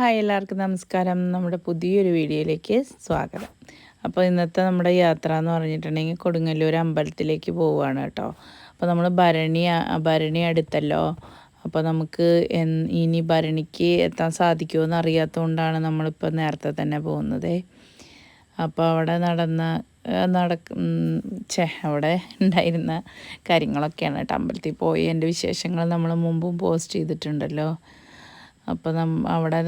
Hi എല്ലാവർക്കും നമസ്കാരം. നമ്മുടെ പുതിയൊരു വീഡിയോയിലേക്ക് സ്വാഗതം. അപ്പോൾ ഇന്നത്തെ നമ്മുടെ യാത്ര എന്ന് പറഞ്ഞിട്ടുണ്ടെങ്കിൽ കൊടുങ്ങല്ലൂർ അമ്പലത്തിലേക്ക് പോവുകയാണ് കേട്ടോ. അപ്പോൾ നമ്മൾ ഭരണി ഭരണി അടുത്തല്ലോ. അപ്പോൾ നമുക്ക് ഇനി ഭരണിക്ക് എത്താൻ സാധിക്കുമോ അറിയാത്തതുകൊണ്ടാണ് നമ്മളിപ്പോൾ നേരത്തെ തന്നെ പോകുന്നത്. അപ്പോൾ അവിടെ നടന്ന നടക്ക ചേ അവിടെ ഉണ്ടായിരുന്ന കാര്യങ്ങളൊക്കെയാണ് കേട്ടോ അമ്പലത്തിൽ പോയി. എന്റെ വിശേഷങ്ങൾ നമ്മൾ മുമ്പും പോസ്റ്റ് ചെയ്തിട്ടുണ്ടല്ലോ. അപ്പോൾ നം അവിടെ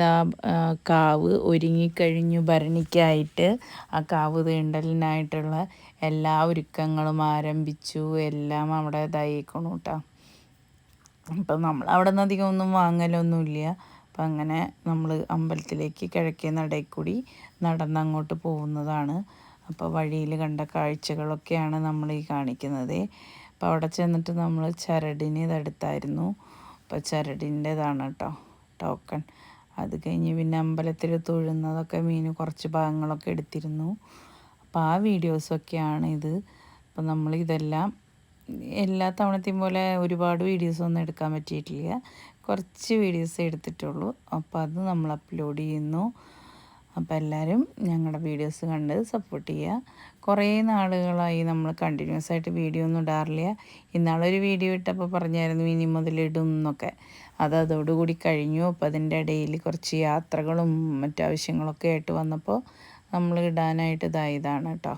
ആ കാവ് ഒരുങ്ങിക്കഴിഞ്ഞു ഭരണിക്കായിട്ട്. ആ കാവ് തീണ്ടലിനായിട്ടുള്ള എല്ലാ ഒരുക്കങ്ങളും ആരംഭിച്ചു. എല്ലാം അവിടെ ഇതായിക്കണു കേട്ടോ അപ്പം നമ്മൾ അവിടെ നിന്ന് അധികം ഒന്നും വാങ്ങലൊന്നുമില്ല. അപ്പം അങ്ങനെ നമ്മൾ അമ്പലത്തിലേക്ക് കിഴക്കേ നടയിൽ കൂടി നടന്നങ്ങോട്ട് പോകുന്നതാണ്. അപ്പോൾ വഴിയിൽ കണ്ട കാഴ്ചകളൊക്കെയാണ് നമ്മൾ ഈ കാണിക്കുന്നത്. അപ്പോൾ അവിടെ ചെന്നിട്ട് നമ്മൾ ചരടിനെ ഇതെടുത്തായിരുന്നു അപ്പോൾ ചരടിന്റെതാണ് കേട്ടോ ടോക്കൺ അത് കഴിഞ്ഞ് പിന്നെ അമ്പലത്തിൽ തൊഴുന്നതൊക്കെ മീൻ കുറച്ച് ഭാഗങ്ങളൊക്കെ എടുത്തിരുന്നു. അപ്പോൾ ആ വീഡിയോസൊക്കെയാണ് ഇത്. അപ്പോൾ നമ്മൾ ഇതെല്ലാം എല്ലാ തവണത്തെയും പോലെ ഒരുപാട് വീഡിയോസൊന്നും എടുക്കാൻ പറ്റിയിട്ടില്ല. കുറച്ച് വീഡിയോസ് എടുത്തിട്ടുള്ളൂ. അപ്പോൾ അത് നമ്മൾ അപ്ലോഡ് ചെയ്യുന്നു. അപ്പോൾ എല്ലാവരും ഞങ്ങളുടെ വീഡിയോസ് കണ്ട് സപ്പോർട്ട് ചെയ്യുക. കുറേ നാളുകളായി നമ്മൾ കണ്ടിന്യൂസ് ആയിട്ട് വീഡിയോ ഒന്നും ഇടാറില്ല. ഇന്നാളൊരു വീഡിയോ ഇട്ടപ്പോൾ പറഞ്ഞായിരുന്നു ഇനി മുതലിടും എന്നൊക്കെ. അത് അതോടുകൂടി കഴിഞ്ഞു. അപ്പോൾ അതിന്റെ ഇടയിൽ കുറച്ച് യാത്രകളും മറ്റാവശ്യങ്ങളൊക്കെ ആയിട്ട് വന്നപ്പോൾ നമ്മൾ ഇടാനായിട്ട് ഇതായതാണ് കേട്ടോ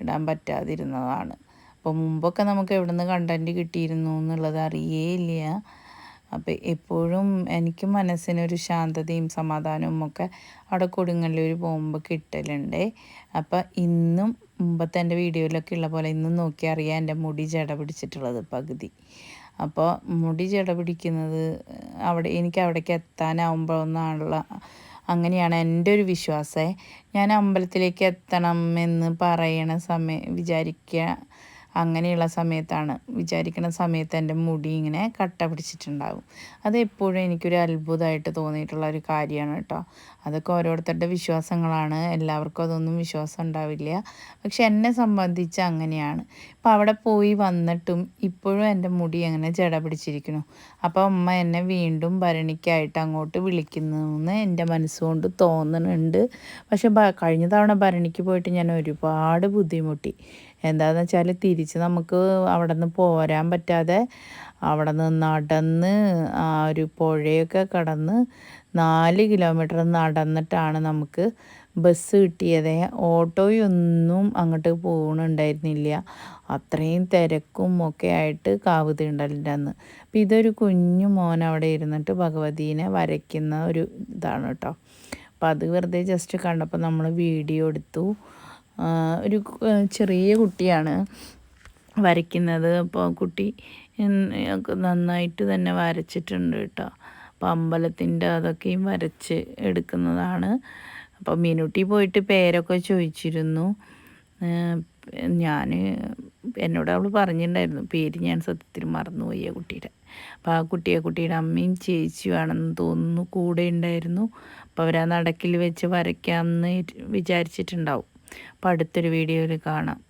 ഇടാൻ പറ്റാതിരുന്നതാണ്. അപ്പോൾ മുമ്പൊക്കെ നമുക്ക് എവിടെ നിന്ന് കണ്ടന്റ് കിട്ടിയിരുന്നു എന്നുള്ളത് അറിയേയില്ല. അപ്പോൾ എപ്പോഴും എനിക്ക് മനസ്സിനൊരു ശാന്തതയും സമാധാനവും ഒക്കെ അവിടെ കൊടുങ്ങല്ലൂർ പോകുമ്പോൾ കിട്ടലുണ്ട്. അപ്പോൾ ഇന്നും മുമ്പത്തെ എന്റെ വീഡിയോയിലൊക്കെ ഉള്ള പോലെ ഇന്നും നോക്കി അറിയാം എന്റെ മുടി ജട പിടിച്ചിട്ടുള്ളത് പകുതി. അപ്പോൾ മുടി ജട പിടിക്കുന്നത് അവിടെ എനിക്ക് അവിടേക്ക് എത്താനാവുമ്പോഴൊന്നാണുള്ള അങ്ങനെയാണ് എന്റെ ഒരു വിശ്വാസം. ഞാൻ അമ്പലത്തിലേക്ക് എത്തണം എന്ന് പറയണ സമയം വിചാരിക്കുക അങ്ങനെയുള്ള സമയത്താണ്. വിചാരിക്കുന്ന സമയത്ത് എന്റെ മുടി ഇങ്ങനെ കട്ട പിടിച്ചിട്ടുണ്ടാകും അത് എപ്പോഴും എനിക്കൊരു അത്ഭുതമായിട്ട് തോന്നിയിട്ടുള്ള ഒരു കാര്യമാണ് കേട്ടോ. അതൊക്കെ ഓരോരുത്തരുടെ വിശ്വാസങ്ങളാണ്. എല്ലാവർക്കും അതൊന്നും വിശ്വാസം ഉണ്ടാവില്ല. പക്ഷെ എന്നെ സംബന്ധിച്ച് അങ്ങനെയാണ്. അപ്പോൾ അവിടെ പോയി വന്നിട്ടും ഇപ്പോഴും എന്റെ മുടി അങ്ങനെ ജട പിടിച്ചിരിക്കുന്നു. അപ്പോൾ അമ്മ എന്നെ വീണ്ടും ഭരണിക്കായിട്ട് അങ്ങോട്ട് വിളിക്കുന്നു എന്ന് എന്റെ മനസ്സുകൊണ്ട് തോന്നുന്നുണ്ട് പക്ഷെ കഴിഞ്ഞ തവണ ഭരണിക്ക് പോയിട്ട് ഞാൻ ഒരുപാട് ബുദ്ധിമുട്ടി. എന്താണെന്ന് വെച്ചാൽ തിരിച്ച് നമുക്ക് അവിടെ നിന്ന് പോരാൻ പറ്റാതെ അവിടെ നിന്ന് നടന്ന് ആ ഒരു പുഴയൊക്കെ കടന്ന് നാല് കിലോമീറ്റർ നടന്നിട്ടാണ് നമുക്ക് ബസ് കിട്ടിയത്. ഓട്ടോയൊന്നും അങ്ങോട്ട് പോകണുണ്ടായിരുന്നില്ല അത്രയും തിരക്കും ഒക്കെ ആയിട്ട് കാവ് തീണ്ടലിന്റെ അന്ന് അപ്പം ഇതൊരു കുഞ്ഞു മോൻ അവിടെ ഇരുന്നിട്ട് ഭഗവതീനെ വരയ്ക്കുന്ന ഒരു ഇതാണ് കേട്ടോ അപ്പം അത് വെറുതെ ജസ്റ്റ് കണ്ടപ്പോൾ നമ്മൾ വീഡിയോ എടുത്തു. ഒരു ചെറിയ കുട്ടിയാണ് വരയ്ക്കുന്നത്. അപ്പോൾ കുട്ടി നന്നായിട്ട് തന്നെ വരച്ചിട്ടുണ്ട് കേട്ടോ. അപ്പം അമ്പലത്തിന്റെ അതൊക്കെയും വരച്ച് എടുക്കുന്നതാണ്. അപ്പോൾ മീനുട്ടി പോയിട്ട് പേരൊക്കെ ചോദിച്ചിരുന്നു. ഞാൻ എന്നോട് അവൾ പറഞ്ഞിട്ടുണ്ടായിരുന്നു പേര് ഞാൻ സത്യത്തിൽ മറന്നുപോയി ആ കുട്ടിയുടെ. അപ്പോൾ ആ കുട്ടിയെ കുട്ടിയുടെ അമ്മയും ചേച്ചിയുമാണെന്ന് തോന്നുന്നു കൂടെ ഉണ്ടായിരുന്നു. അപ്പോൾ അവരാ നടക്കിൽ വെച്ച് വരയ്ക്കാമെന്ന് വിചാരിച്ചിട്ടുണ്ടാവും. അപ്പോൾ അടുത്തൊരു വീഡിയോയിൽ കാണാം.